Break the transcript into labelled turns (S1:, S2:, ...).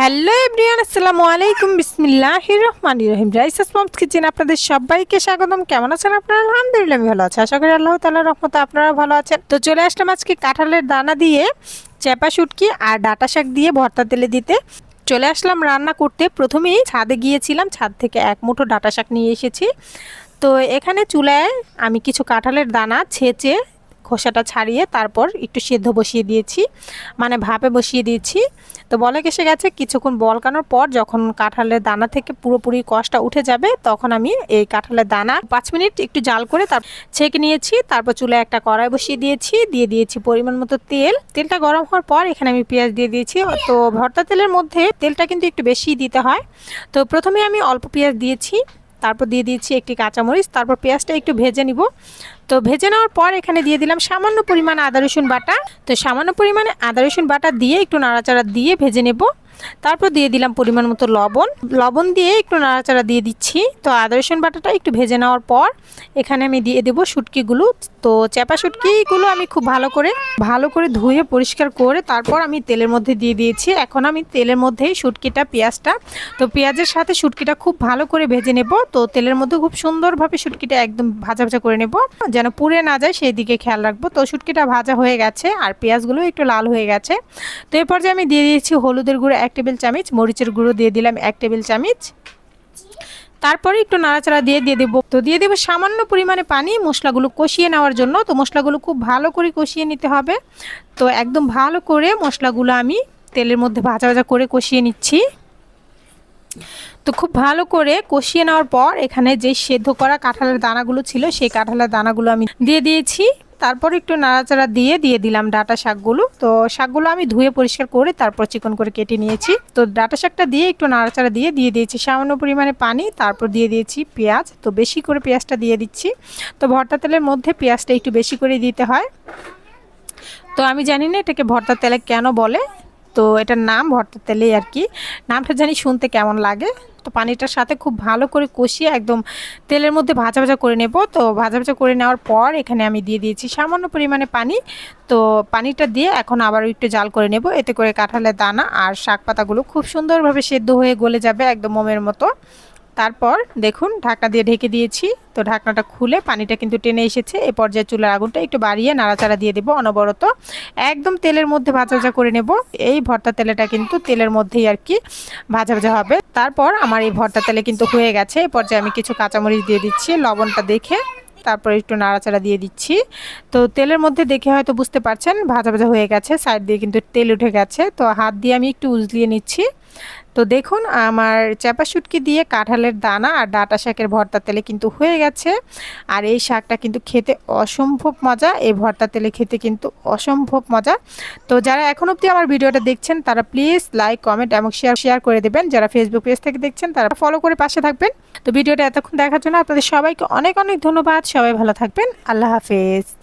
S1: Hello everyone, আসসালামু আলাইকুম। বিসমিল্লাহির রহমানির রহিম। রাইসাস মমস কিচেন আপনাদের সবাইকে স্বাগতম। কেমন আছেন আপনারা? আলহামদুলিল্লাহ, আমি ভালো আছি। আশা করি আল্লাহ তাআলার রহমতে আপনারা ভালো আছেন। তো চলে আসলাম আজকে কাঁঠালের দানা দিয়ে চেপা শুটকি আর ডাটা শাক দিয়ে ভর্তা তেলে দিতে। চলে আসলাম রান্না করতে। প্রথমেই ছাদে গিয়েছিলাম। ছাদ থেকে এক মুঠো ডাটা শাক নিয়ে এসেছি। তো এখানে চুলায় আমি কিছু কাঁঠালের দানা ছেঁচে খোসাটা ছাড়িয়ে তারপর একটু সেদ্ধ বসিয়ে দিয়েছি। মানে ভাপে বসিয়ে দিয়েছি। তো বলে এসে গেছে, কিছুক্ষণ বলকানোর পর যখন কাঁঠালের দানা থেকে পুরোপুরি কষটা উঠে যাবে, তখন আমি এই কাঁঠালের দানা পাঁচ মিনিট একটু জাল করে তার ছেঁকে নিয়েছি, তারপর চুলে একটা কড়াই বসিয়ে দিয়েছি, দিয়ে দিয়েছি পরিমাণ মতো তেল। তেলটা গরম হওয়ার পর এখানে আমি পেঁয়াজ দিয়ে দিয়েছি। তো ভর্তা তেলের মধ্যে তেলটা কিন্তু একটু বেশি দিতে হয়। তো প্রথমে আমি অল্প পেঁয়াজ দিয়েছি। তারপর দিয়ে দিয়েছি একটি কাঁচামরিচ, তারপর পেঁয়াজটা একটু ভেজে নিব। তো ভেজে নেওয়ার পর এখানে দিয়ে দিলাম সামান্য পরিমাণ আদা রসুন বাটা। তো সামান্য পরিমাণে আদা রসুন বাটা দিয়ে একটু নাড়াচাড়া দিয়ে ভেজে নেব। তারপর দিয়ে দিলাম পরিমাণ মতো লবণ। লবণ দিয়ে একটু নাড়াচাড়া দিয়ে দিচ্ছি। তো আদা, রসুন বাটাটা একটু ভেজে নেওয়ার পর এখানে আমি দিয়ে দেবো শুটকিগুলো। তো চেপা শুটকিগুলো আমি খুব ভালো করে ভালো করে ধুয়ে পরিষ্কার করে তারপর আমি তেলের মধ্যে দিয়ে দিয়েছি। এখন আমি তেলের মধ্যেই শুটকিটা, পেঁয়াজটা, তো পেঁয়াজের সাথে শুটকিটা খুব ভালো করে ভেজে নেব। তো তেলের মধ্যে খুব সুন্দরভাবে শুটকিটা একদম ভাজা ভাজা করে নেব। যেন পুড়ে না যায় সেই দিকে খেয়াল রাখব। তো শুটকিটা ভাজা হয়ে গেছে আর পেঁয়াজগুলো একটু লাল হয়ে গেছে। তো এরপর যে আমি দিয়ে দিয়েছি হলুদের গুঁড়ো এক টেবিল চামচ, মরিচের গুঁড়ো দিয়ে দিলাম এক টেবিল চামচ। তারপরে একটু নাড়াচাড়া দিয়ে দিয়ে দেবো। তো দিয়ে দেবো সামান্য পরিমাণে পানি, মশলাগুলো কষিয়ে নেওয়ার জন্য। তো মশলাগুলো খুব ভালো করে কষিয়ে নিতে হবে। তো একদম ভালো করে মশলাগুলো আমি তেলের মধ্যে ভাজা ভাজা করে কষিয়ে নিচ্ছি। তো খুব ভালো করে কষিয়ে নেওয়ার পর এখানে যে সেদ্ধ করা কাঁঠালের দানাগুলো ছিল, সেই কাঁঠালের দানাগুলো আমি দিয়ে দিয়েছি। তারপর একটু নাড়াচাড়া দিয়ে দিয়ে দিলাম ডাটা শাকগুলো। তো শাকগুলো আমি ধুয়ে পরিষ্কার করে তারপর চিকন করে কেটে নিয়েছি। তো ডাটা শাকটা দিয়ে একটু নাড়াচাড়া দিয়ে দিয়ে দিয়েছি সামান্য পরিমাণে পানি, তারপর দিয়ে দিয়েছি পেঁয়াজ। তো বেশি করে পেঁয়াজটা দিয়ে দিচ্ছি। তো ভর্তা তেলের মধ্যে পেঁয়াজটা একটু বেশি করে দিতে হয়। তো আমি জানি না এটাকে ভর্তা তেলে কেন বলে। তো এটার নাম ভর্তা তেলেই আর কি। নামটা জানি শুনতে কেমন লাগে। তো পানিটার সাথে খুব ভালো করে কষিয়ে একদম তেলের মধ্যে ভাজা ভাজা করে নেব। তো ভাজা ভাজা করে নেওয়ার পর এখানে আমি দিয়ে দিয়েছি সামান্য পরিমাণে পানি। তো পানিটা দিয়ে এখন আবার একটু জাল করে নেব। এতে করে কাঁঠালের দানা আর শাক পাতাগুলো খুব সুন্দরভাবে সেদ্ধ হয়ে গলে যাবে একদম মোমের মতো। তারপর দেখুন ঢাকনা দিয়ে ঢেকে দিয়েছি। তো ঢাকনাটা খুলে পানিটা কিন্তু টেনে এসেছে। এ পর্যায়ে চুলার আগুনটা একটু বাড়িয়ে নাড়াচাড়া দিয়ে দেবো অনবরত। একদম তেলের মধ্যে ভাজা ভাজা করে নেব। এই ভর্তা তেলেটা কিন্তু তেলের মধ্যেই আর কি ভাজা ভাজা হবে। তারপর আমার এই ভর্তা তেলে কিন্তু হয়ে গেছে। এ পর্যায়ে আমি কিছু কাঁচামরিচ দিয়ে দিচ্ছি, লবণটা দেখে তারপর একটু নাড়াচাড়া দিয়ে দিচ্ছি। তো তেলের মধ্যে দেখে হয়তো বুঝতে পারছেন, ভাজা ভাজা হয়ে গেছে। সাইড দিয়ে কিন্তু তেল উঠে গেছে। তো হাত দিয়ে আমি একটু উজলিয়ে নিচ্ছি। তো দেখুন, আমার চাপা শুটকি দিয়ে কাঁঠালের দানা আর ডাটা শাকের ভর্তা তেলে কিন্তু হয়ে গেছে। আর এই শাকটা কিন্তু খেতে অসম্ভব মজা, এই ভর্তা তেলে খেতে কিন্তু অসম্ভব মজা। তো যারা এখন অবধি আমার ভিডিওটা দেখছেন, তারা প্লিজ লাইক, কমেন্ট এবং শেয়ার শেয়ার করে দেবেন। যারা ফেসবুক পেজ থেকে দেখছেন, তারা ফলো করে পাশে থাকবেন। তো ভিডিওটা এতক্ষণ দেখার জন্য আপনাদের সবাইকে অনেক অনেক ধন্যবাদ। সবাই ভালো থাকবেন। আল্লাহ হাফেজ।